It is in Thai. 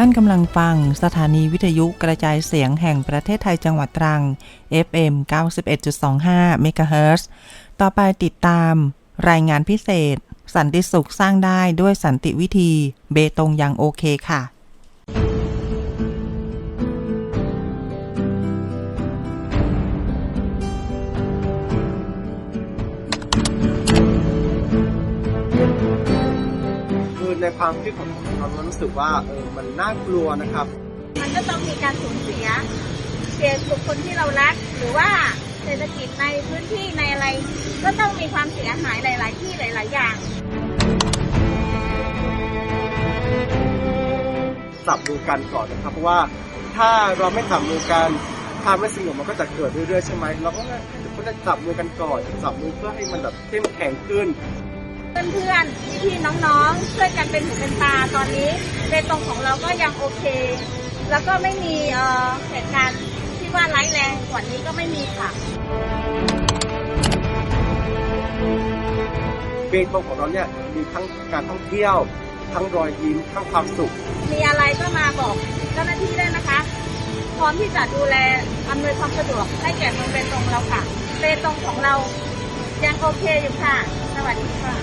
ท่านกำลังฟังสถานีวิทยุกระจายเสียงแห่งประเทศไทยจังหวัดตรัง FM 91.25 MHz ต่อไปติดตาม รายงานพิเศษ สันติสุขสร้างได้ด้วยสันติวิธี เบตงยังโอเคค่ะ ในความคิดของผมเรารู้สึกว่าเออมันน่ากลัวนะครับ มันก็ต้องมีการสูญเสียเสียบุคคลที่เรารัก หรือว่าเศรษฐกิจในพื้นที่ในอะไร ก็ต้องมีความเสียหายหลาย ๆ ที่หลาย ๆ อย่างจับมือกันก่อนนะครับเพราะว่าถ้าเราไม่จับมือกันความไม่สงบมันก็จะเกิดเรื่อยๆใช่ไหมเราก็ก็จะจับมือกันก่อนจับมือเพื่อให้มันแบบเข้มแข็งขึ้น เพื่อนๆพี่ๆน้องๆช่วยกันเป็นหูเป็นตาตอนนี้เบตงของเราก็ยังโอเค แล้วก็ไม่มีเอ่อเหตุการณ์ที่ว่าร้ายแรงกว่านี้ก็ไม่มีค่ะเบตงของเราเนี่ยมีทั้งการท่องเที่ยว ทั้งรอยยิ้มทั้งความสุข มีอะไรก็มาบอกเจ้าหน้าที่ได้นะคะ พร้อมที่จะดูแลอำนวยความสะดวกให้แก่เมืองเบตงเราค่ะเบตงของเรา ยังโอเคอยู่ค่ะ สวัสดีค่ะ